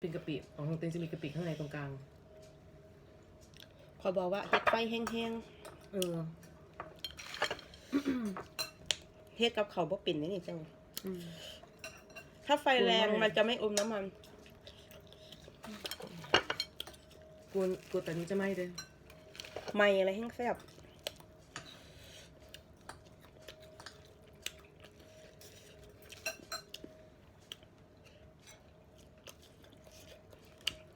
เป็นกะปิของเต็นจะมีกะปิข้างในตรงกลางคอยบอกว่าเฮ็ดไฟแห้งเออๆเฮ็ดกับเขาวบ่เป็นนี่นี่จังอืม ถ้าไฟแรงกลัวมากมันจะไม่อมน้ำมัน กลัวกลัวแต่นี้จะไหม้เลยไหม่อะไรแห้งแซ่บ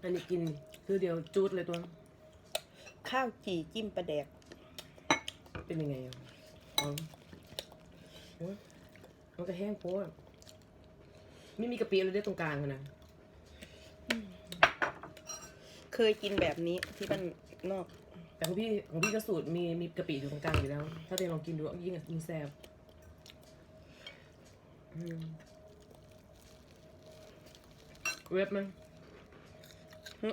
อันนี้กินคือเดียวจูดเลยตัว ข้าวจี่จิ้มปลาแดก เป็นยังไงอะอ๋อโอ้ยมันก็แห้งโพดไม่มีกะปิเลยได้ตรงกลางอะนะเคยกินแบบนี้ที่บ้านนอกแต่ของพี่ของพี่ก็สูตรมีมีกะปิอยู่ตรงกลางอยู่แล้ว ถ้าเต็ลองกินดูยิ่งยิ่งแซ่บอืมเว็บมันหึ เอ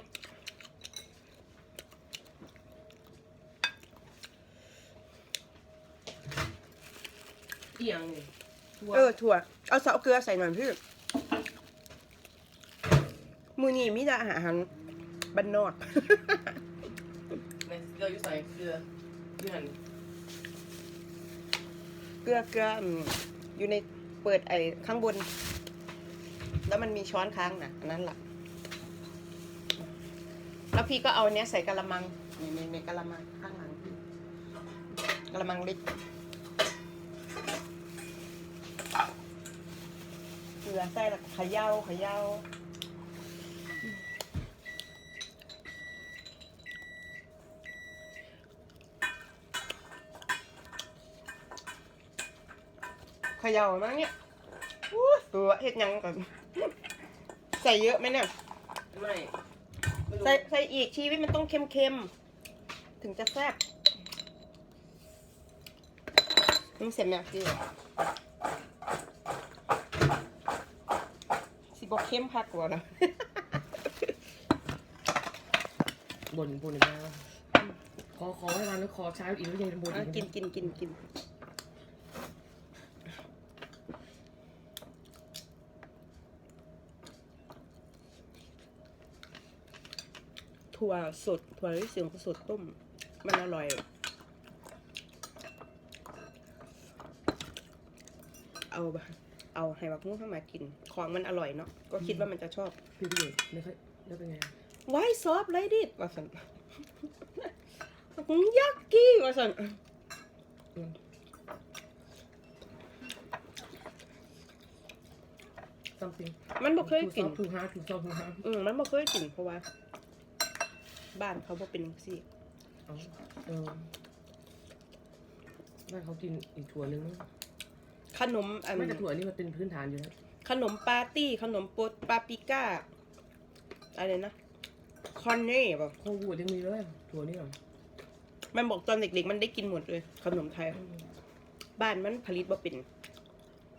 ียงนี่ทั่วเออถั่ว เอาซอสเกลือใส่หน่อยพี่มือนี้มีแต่อาหารบ้านนอกในเกลืออยู่ใส่เกลืออยู่หันเกลือเกลืออืมอยู่ในเปิดไอ้ข้างบน แล้วมันมีช้อนค้างนะอันนั้นล่ะ แล้วพี่ก็เอาเนี้ยใส่กะละมังนี่ในในกะละมังข้างหลังพี่กะละมังเล็กเกลือใส่แล้วเขย่าเขย่าเขย่ามั้งเนี่ยอู้ตัวเฮ็ดหยังก่อนใส่เยอะไหมเนี่ยไม่ไม่รู้ ใส่ใส่อีกชีวิตมันต้องเค็มๆ ถึงจะแซ่บมันเสร็จไหมอะพี่สิบอกเข้มพักกว่านะบ่นบ่นอีกแล้วขอขอให้มันแล้วขอใช้อีกแล้วยังบ่นอะอีกกินกินกินกิน ถั่วสด ถั่วลิสงสดต้ม มันอร่อย เอาบะเอาไฮบักมุ้งเข้ามากิน ของมันอร่อยเนาะ ก็คิดว่ามันจะชอบพี่พี่ไม่ค่อยแล้วเป็นไง Why soft like this ว่าสันยักกี้ว่าสันอืม something มันบ่เคยกินถูกฮาถูกซองถูกฮาอืมมันบ่เคยกินเพราะว่า บ้านเขาบ่เป็นจังซี่อ๋อเออบ้านเขากินอีกถั่วนึงมั้งขนมอันไม่แต่ถั่วนี่มันเป็นพื้นฐานอยู่แล้วขนมปาร์ตี้ ขนมโปรปาปริก้า อะไรนะ คอนเน่ป่ะโควูดยังมีเลยถั่วนี่เหรอมันบอกตอนเด็กๆ มันได้กินหมดเลย ขนมไทย บ้านมันผลิตบ่เป็น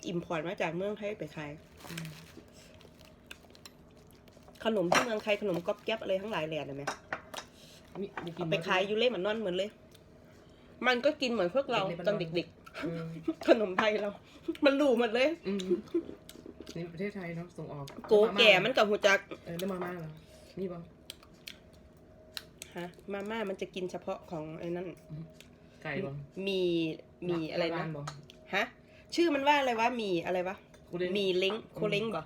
อิมพอร์ตมาจากเมืองไทยไปขายอืมขนมที่เมืองไทยขนมก๊อบแก๊บอะไรทั้งหลายแหล่นะไหม มีมีกินไปขายอยูเล่เหมือนนอนเหมือนเลย มันก็กินเหมือนพวกเราตอนเด็กอืมๆ ขนมไทยเรา มันรู้หมดเลย อืมนี่ประเทศไทยเนาะส่งออกโกแก่มันกับหูจักเออแล้วมาม่าเหรอนี่บ้างฮะมาม่ามันจะกินเฉพาะของไอ้นั่น ไก่บ้างมีมีอะไรนะบ้างฮะ ชื่อมันว่าอะไรวะ มีอะไรวะ กูเล่นมีเล้งโคเล้งบ่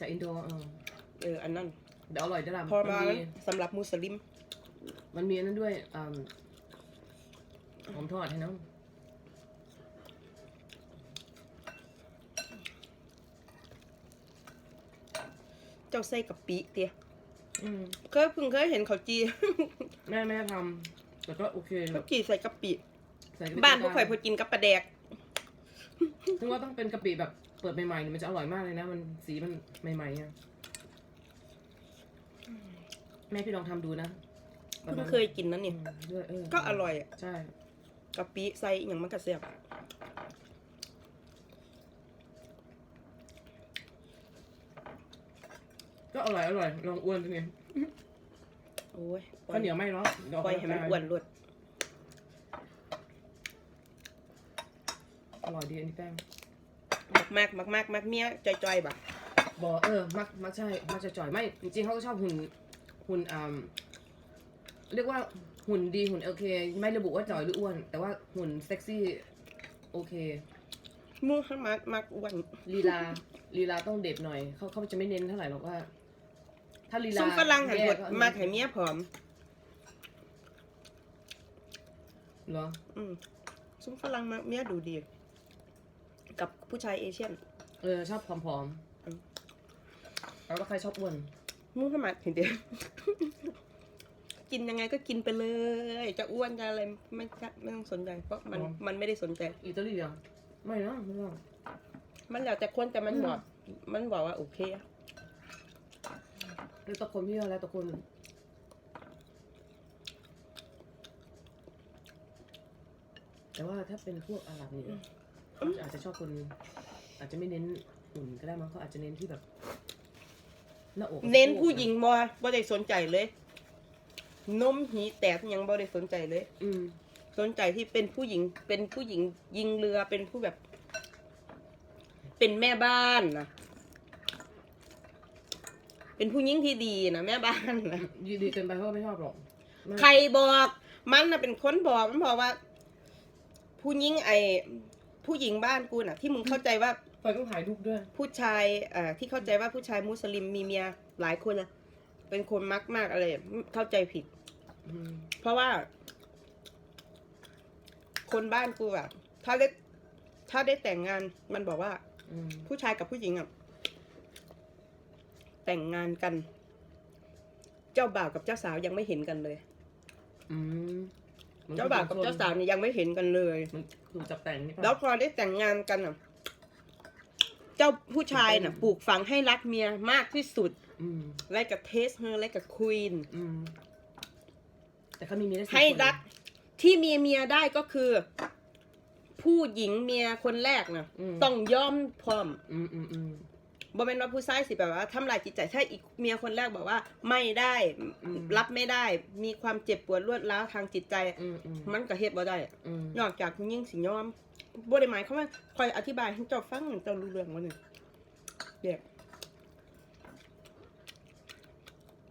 จากอินโดเออเออ อันนั้น เดี๋ยวอร่อยจะละพอมันมามีสำหรับมุสลิม มันมีอันนั้นด้วยอ่าหอมทอดให้น้องเจ้าไส้กับปีเตียอืมเคยเพิ่งเคยเห็นเขาจี แม่แม่ทำแต่ก็โอเคแบเขาบจีใส่กะปิ ใส่บ้านพวกข่อยพอกินกับปลาแดก ถึงว่าต้องเป็นกะปิแบบเปิดใหม่ๆเนี่ยมันจะอร่อยมากเลยนะ มันสีมันใหม่ๆอะแม่พี่ลองทำดูนะแบบ เพิ่นั้งนเคยกินนั่นอืนี่มด้วยเออก็อร่อยอะใช่กะปิใส่อหย่างมันกระเสียบก็อร่อยอร่อยลองอ้วนเป็นไงโอ้ยปล่อข้าวยเหนียวไม่เนาะเดี๋ยวปล่อยให้มันอ้วนรวดอร่อยดีอันนี้แป้งมากมากมากมากเมียจอยๆบ่ะอบอกเออมักมักใช่มักจะจ่อยไม่จริงๆเขาก็ชอบหุ่นหุ่นอ่า เรียกว่าหุ่นดีหุ่นโอเค ไม่ระบุว่าจ่อยหรืออ้วน แต่ว่าหุ่นเซ็กซี่โอเคหมู่ข้างมักมักอ้วนลีลาลีลาต้องเด็ดหน่อย เขาเขาจะไม่เน้นเท่าไหร่หรอกว่า ถ้าลีลาซุ้มฝรั่งหันแย่บดก็มาไข่เมียผอมเหรออืมซุ้มฝรั่งมาเมียดูดี กับผู้ชายเอเชียน เออ ชอบผอมอืมๆแล้วก็ใครชอบอ้วนหมู่ข้างมักเห็นเดียว กินยังไงก็กินไปเลย จะอ้วนจะอะไรไม่ไม่ต้องสนใจเพราะมันมันไม่ได้สนใจ อิตาลีเหรอไม่นะไม่ต้องมันแล้วแต่คนแต่มันบอกมันบอกว่าโอเคอะแล้วแต่คนพี่ว่าแล้วแต่คนแต่ว่าถ้าเป็นพวกอาหรับเนี่ยเขาอาจจะชอบคน อาจจะไม่เน้นหุ่นก็ได้มั้งเขาอาจจะเน้นที่แบบหน้าอกกับเน้นสะโพกผู้หญิงบ่บ่ได้สนใจเลย นมหีแตกยังบ่ได้สนใจเลย อืม สนใจที่เป็นผู้หญิง เป็นผู้หญิงยิงเรือเป็นผู้แบบ เป็นแม่บ้านนะเป็นผู้หญิงที่ดีนะแม่บ้านนะดีดีเกินไปเขาก็ไม่ชอบหรอกไม่ใครบอกมันนะเป็นคนบอกมันบอกว่า ผู้หญิงไอผู้หญิงบ้านกูน่ะ ที่มึงเข้าใจว่าไฟต้องถ่ายรูปด้วย ผู้ชายเอ่อที่เข้าใจว่าผู้ชายมุสลิมมีเมียหลายคนนะ เป็นคนมักมากอะไร เข้าใจผิดอืมเพราะว่า คนบ้านกูอะถ้าได้ถ้าได้แต่งงาน มันบอกว่าอืมผู้ชายกับผู้หญิงอะแต่งงานกัน เจ้าบ่าวกับเจ้าสาวยังไม่เห็นกันเลยอืมเจ้าบ่าวกับเจ้าสาวเนี่ยยังไม่เห็นกันเลยมันถูกจับแต่งนี่ปะแล้วพอได้แต่งงานกันอะ เจ้าผู้ชายน่ะปลูกฝังให้รักเมียมากที่สุดอืมไล่กับเทสเฮอร์ไล่กับควีนอืมแต่เขามีเมียได้สี่ให้คนรักที่มีเมียได้ก็คือ ผู้หญิงเมียคนแรกนะมต้องยอมพร้อมอืมอืมอืม บ่เป็นว่าผู้ชายสิแบบว่าทำลายจิตใจถ้าอีกเมียคนแรกบอกว่า ไม่ได้อืม รับไม่ได้ มีความเจ็บปวดรวดร้าวทางจิตใจ อืมอืมมันก็เฮ็ดบ่ได้ อืมนอกจากผู้หญิงสิยอม บ่ได้หมายความว่าคอยอธิบายให้เจ้าฟังเจ้ารู้เรื่องว่านี่เด็ก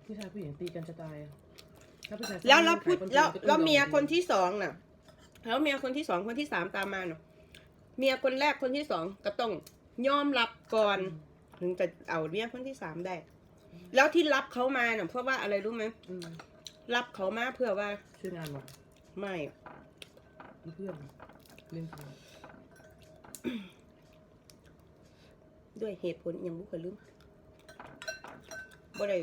ผู้ชายผู้หญิงตีกันจะตายถ้าผู้ชายแล้วแล้วผู้คนแล้วก็ต้องแล้วเมียอคนที่สองน่ะ แล้วเมียคนที่สองคนที่สามตามมาเนาะเมียคนแรกคนที่สองก็ต้องยอมรับก่อน ถึงจะเอาเมียคนที่สามได้ แล้วที่รับเขามาเน่ะเพราะว่าอะไรรู้ไหมอืมรับเขามาเพื่อว่าช่วยงานว่ะไม่มีเพื่อนเล่นเพื่อน ด้วยเหตุผลอหยังบุคคลลืมบ่ได้